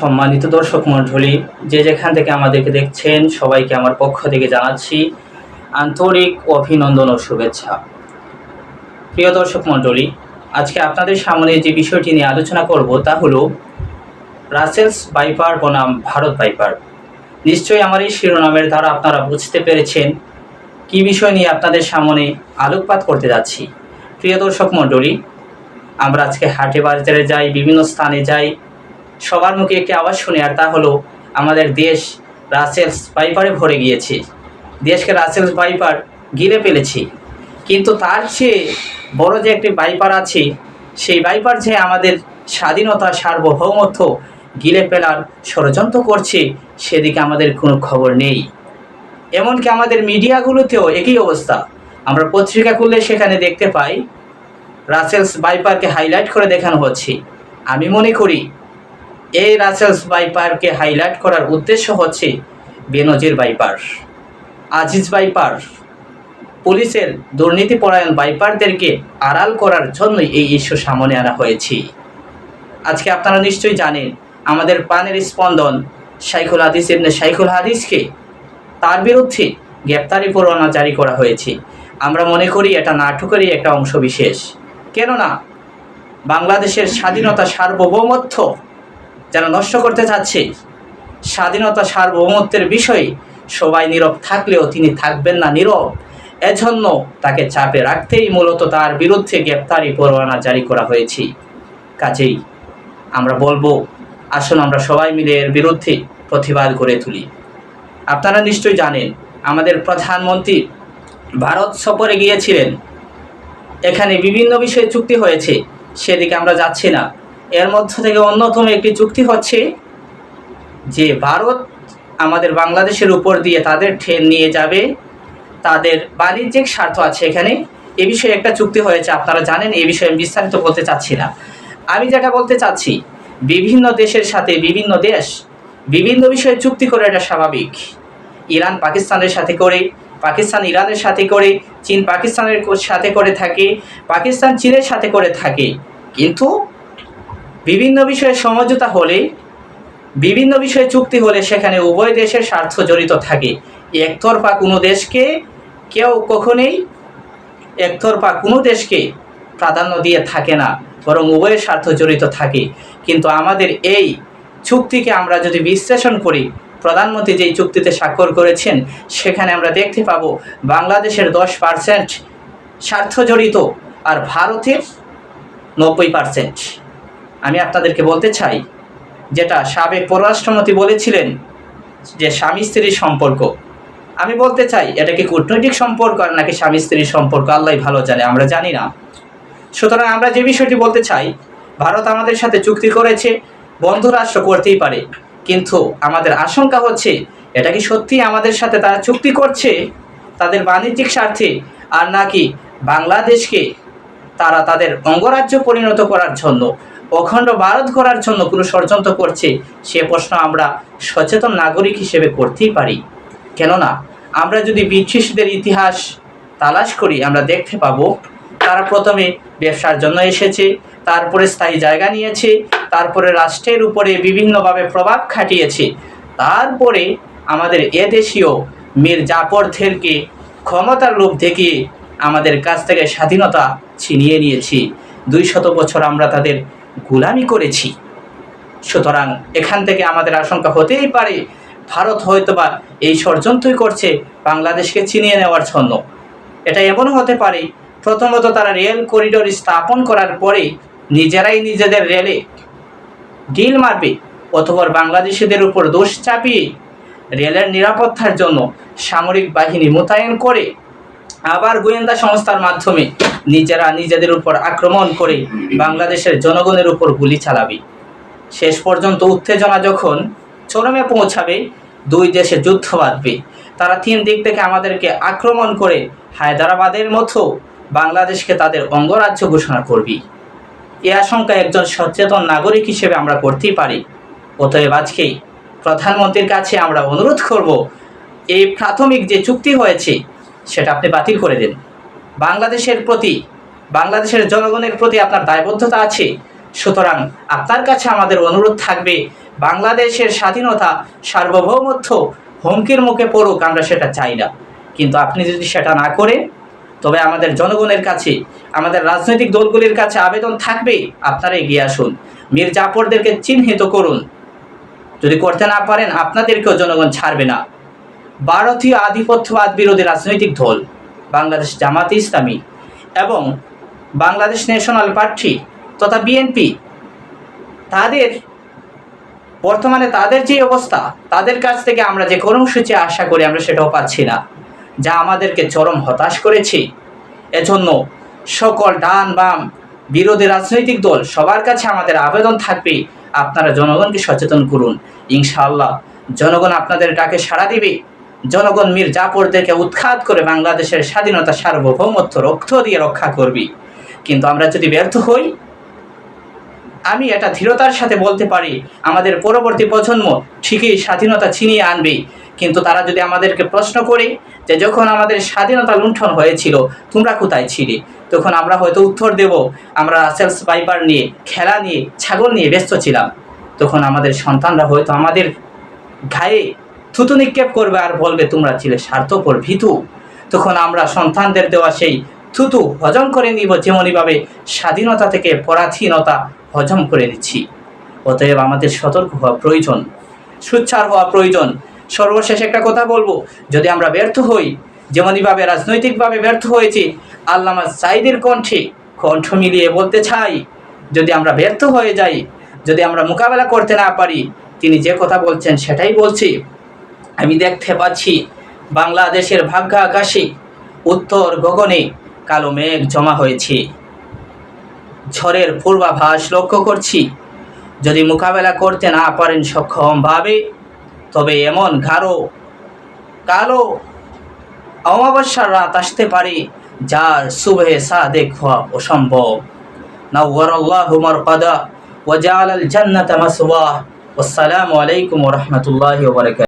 সম্মানিত দর্শক মণ্ডলী, যে যেখান থেকে আমাদেরকে দেখছেন, সবাইকে আমার পক্ষ থেকে জানাচ্ছি আন্তরিক অভিনন্দন ও শুভেচ্ছা। প্রিয় দর্শক মণ্ডলী, আজকে আপনাদের সামনে যে বিষয়টি নিয়ে আলোচনা করব তা হলো রাসেলস বাইপার বনাম ভারত বাইপার নিশ্চয়ই আমার এই শিরোনামের দ্বারা আপনারা বুঝতে পেরেছেন কী বিষয় নিয়ে আপনাদের সামনে আলোকপাত করতে যাচ্ছি। প্রিয় দর্শক মণ্ডলী, আমরা আজকে হাটে বাজারে যাই, বিভিন্ন স্থানে যাই সবার মুখে একটি আওয়াজ শুনি, আর তা হলো, আমাদের দেশ রাসেলস বাইপারে ভরে গিয়েছে। দেশকে রাসেলস বাইপার গিলে ফেলেছি। কিন্তু তার চেয়ে বড় যে একটি বাইপার আছে, সেই বাইপার যে আমাদের স্বাধীনতা সার্বভৌমত্ব গিলে ফেলার ষড়যন্ত্র করছে, সেদিকে আমাদের কোনো খবর নেই। এমনকি আমাদের মিডিয়াগুলোতেও একই অবস্থা। আমরা পত্রিকা খুললে সেখানে দেখতে পাই, রাসেলস বাইপারকে হাইলাইট করে দেখানো হচ্ছে। আমি মনে করি এই রাসেলস বাইপারকে হাইলাইট করার উদ্দেশ্য হচ্ছে বেনজির বাইপার আজিজ বাইপার পুলিশের দুর্নীতিপরায়ণ বাইপারদেরকে আড়াল করার জন্যই এই ইস্যু সামনে আনা হয়েছে। আজকে আপনারা নিশ্চয়ই জানেন, আমাদের প্রাণের স্পন্দন শাইখুল হাদিস ইবনে শাইখুল হাদিসকে তার বিরুদ্ধে গ্রেপ্তারি পরোয়ানা জারি করা হয়েছে। আমরা মনে করি এটা নাটকেরই একটা অংশ বিশেষ কেননা, বাংলাদেশের স্বাধীনতা সার্বভৌমত্ব যারা নষ্ট করতে চাচ্ছে। স্বাধীনতা সার্বভৌমত্বের বিষয়ে সবাই নীরব থাকলেও তিনি থাকবেন না নীরব। এজন্য তাকে চাপে রাখতেই মূলত তার বিরুদ্ধে গ্রেপ্তারি পরোয়ানা জারি করা হয়েছে। কাজেই আমরা বলব, আসুন আমরা সবাই মিলে এর বিরুদ্ধে প্রতিবাদ করে তুলি। আপনারা নিশ্চয়ই জানেন, আমাদের প্রধানমন্ত্রী ভারত সফরে গিয়েছিলেন। এখানে বিভিন্ন বিষয়ে চুক্তি হয়েছে, সেদিকে আমরা যাচ্ছি না। এর মধ্য থেকে অন্যতম একটি চুক্তি হচ্ছে যে ভারত আমাদের বাংলাদেশের উপর দিয়ে তাদের ট্রেন নিয়ে যাবে। তাদের বাণিজ্যিক স্বার্থ আছে এখানে। এ বিষয়ে একটা চুক্তি হয়েছে, আপনারা জানেন, এ বিষয়ে আমি বিস্তারিত বলতে চাচ্ছি না। আমি যেটা বলতে চাচ্ছি, বিভিন্ন দেশের সাথে বিভিন্ন দেশ বিভিন্ন বিষয়ে চুক্তি করে এটা স্বাভাবিক। ইরান পাকিস্তানের সাথে করে, পাকিস্তান ইরানের সাথে করে, চীন পাকিস্তানের সাথে করে থাকে, পাকিস্তান চীনের সাথে করে থাকে। কিন্তু বিভিন্ন বিষয়ে সমঝোতা হলে, বিভিন্ন বিষয়ে চুক্তি হলে সেখানে উভয় দেশের স্বার্থ জড়িত থাকে। একতরফা কোনো দেশকে কেউ কখনোই একতরফা কোনো দেশকে প্রাধান্য দিয়ে থাকে না, বরং উভয়ের স্বার্থ জড়িত থাকে। কিন্তু আমাদের এই চুক্তিকে আমরা যদি বিশ্লেষণ করি, প্রধানমন্ত্রী যেই চুক্তিতে স্বাক্ষর করেছেন, সেখানে আমরা দেখতে পাবো বাংলাদেশের দশ পার্সেন্ট স্বার্থ জড়িত আর ভারতের নব্বই পার্সেন্ট আমি আপনাদেরকে বলতে চাই, যেটা সাবেক পররাষ্ট্রমন্ত্রী বলেছিলেন যে স্বামী স্ত্রীর সম্পর্ক। আমি বলতে চাই, এটা কি কূটনৈতিক সম্পর্ক আর নাকি স্বামী স্ত্রীর সম্পর্ক? আল্লাহ ভালো জানে, আমরা জানি না। সুতরাং আমরা যে বিষয়টি বলতে চাই, ভারত আমাদের সাথে চুক্তি করেছে বন্ধু রাষ্ট্র করতেই পারে। কিন্তু আমাদের আশঙ্কা হচ্ছে, এটা কি সত্যি আমাদের সাথে তারা চুক্তি করছে? তাদের বাণিজ্যিক স্বার্থে, আর নাকি বাংলাদেশকে তারা তাদের অঙ্গরাজ্য পরিণত করার জন্য অখণ্ড ভারত করার জন্য কোনো ষড়যন্ত্র করছে, সে প্রশ্ন আমরা সচেতন নাগরিক হিসেবে করতেই পারি। কেননা, আমরা যদি ব্রিটিশদের ইতিহাস তালাশ করি, আমরা দেখতে পাবো, তারা প্রথমে ব্যবসার জন্য এসেছে, তারপরে স্থায়ী জায়গা নিয়েছে, তারপরে রাষ্ট্রের উপরে বিভিন্নভাবে প্রভাব খাটিয়েছে, তারপরে আমাদের এদেশীয় মীর জাফরদেরকে ক্ষমতার লোভ দেখিয়ে আমাদের কাছ থেকে স্বাধীনতা ছিনিয়ে নিয়েছি। দুই শত বছর আমরা তাদের গোলামি করেছি। সুতরাং এখান থেকে আমাদের আশঙ্কা হতেই পারে, ভারত হয়তোবা এই ষড়যন্ত্রই করছে বাংলাদেশকে ছিনিয়ে নেওয়ার জন্য। এটা এমনও হতে পারে, প্রথমত তারা রেল করিডোর স্থাপন করার পরে নিজেরাই নিজেদের রেলে ডিল মারবে, অথবা বাংলাদেশিদের উপর দোষ চাপিয়ে রেলের নিরাপত্তার জন্য সামরিক বাহিনী মোতায়েন করে আবার গোয়েন্দা সংস্থার মাধ্যমে নিজেরা নিজেদের উপর আক্রমণ করে বাংলাদেশের জনগণের উপর গুলি চালাবে। শেষ পর্যন্ত উত্তেজনা যখন চরমে পৌঁছাবে, দুই দেশে যুদ্ধ বাঁধবে। তারা তিন দিক থেকে আমাদেরকে আক্রমণ করে হায়দ্রাবাদের মতো বাংলাদেশকে তাদের অঙ্গরাজ্য ঘোষণা করবি। এ আশঙ্কা একজন সচেতন নাগরিক হিসেবে আমরা করতেই পারি। অতএব আজকে প্রধানমন্ত্রীর কাছে আমরা অনুরোধ করব, এই প্রাথমিক যে চুক্তি হয়েছে, সেটা আপনি বাতিল করে দিন। বাংলাদেশের প্রতি, বাংলাদেশের জনগণের প্রতি আপনার দায়বদ্ধতা আছে। সুতরাং আপনার কাছে আমাদের অনুরোধ থাকবে, বাংলাদেশের স্বাধীনতা সার্বভৌমত্ব হুমকির মুখে পড়ুক, আমরা সেটা চাই না। কিন্তু আপনি যদি সেটা না করে, তবে আমাদের জনগণের কাছে, আমাদের রাজনৈতিক দলগুলির কাছে আবেদন থাকবে, আপনারা এগিয়ে আসুন। মীর জাফরদেরকে চিহ্নিত করুন। যদি করতে না পারেন, আপনাদেরকেও জনগণ ছাড়বে না। ভারতীয় আধিপত্যবাদ বিরোধী রাজনৈতিক দল। বাংলাদেশ জামাতে ইসলামী এবং বাংলাদেশ ন্যাশনাল পার্টি তথা বিএনপি, তাদের বর্তমানে তাদের যে অবস্থা, তাদের কাছ থেকে আমরা যে কর্মসূচি আশা করি, আমরা সেটাও পাচ্ছি না, যা আমাদেরকে চরম হতাশ করেছে। এজন্য সকল ডান বাম বিরোধী রাজনৈতিক দল সবার কাছে আমাদের আবেদন থাকবে, আপনারা জনগণকে সচেতন করুন। ইনশাআল্লাহ, জনগণ আপনাদের ডাকে সাড়া দিবে। জনগণ মীর জাফরদেরকে উৎখাত করে বাংলাদেশের স্বাধীনতা সার্বভৌমত্ব রক্ত দিয়ে রক্ষা করবি। কিন্তু আমরা যদি ব্যর্থ হই, আমি এটা ধীরতার সাথে বলতে পারি, আমাদের পরবর্তী প্রজন্ম ঠিকই স্বাধীনতা ছিনিয়ে আনবে। কিন্তু তারা যদি আমাদেরকে প্রশ্ন করে যে যখন আমাদের স্বাধীনতা লুণ্ঠন হয়েছিল, তোমরা কোথায় ছিলে? তখন আমরা হয়তো উত্তর দেব, আমরা রাসেলস পাইপার নিয়ে, খেলা নিয়ে, ছাগল নিয়ে ব্যস্ত ছিলাম। তখন আমাদের সন্তানরা হয়তো আমাদের গায়ে থুতু নিক্ষেপ করবে আর বলবে, তোমরা ছিলে স্বার্থপর ভীতু। তখন আমরা সন্তানদের দেওয়া সেই থুতু হজম করে নিব যেমনইভাবে স্বাধীনতা থেকে পরাধীনতা হজম করে নিচ্ছি। অতএব আমাদের সতর্ক হওয়া প্রয়োজন, সুচ্ছার হওয়া প্রয়োজন। সর্বশেষ একটা কথা বলব, যদি আমরা ব্যর্থ হই যেমনইভাবে রাজনৈতিকভাবে ব্যর্থ হয়েছি, আল্লামা সাইদের কণ্ঠে কণ্ঠ মিলিয়ে বলতে চাই, যদি আমরা ব্যর্থ হয়ে যাই, যদি আমরা মোকাবেলা করতে না পারি, তিনি যে কথা বলছেন সেটাই বলছি। আমি দেখতে পাচ্ছি বাংলাদেশের ভাগ্য আকাশে উত্তর গগনে কালো মেঘ জমা হয়েছে। ঝড়ের পূর্বাভাস লক্ষ্য করছি। যদি মোকাবেলা করতে না পারেন সক্ষমভাবে তবে এমন গাঢ়, কালো অমাবস্যার রাত আসতে পারে যার শুভে সা দেখা অসম্ভব। নাল্লাহ মরকদা ওজাল জান্নাত মাসওয়া আসসালামু আলাইকুম রহমতুল্লাহ বরকাত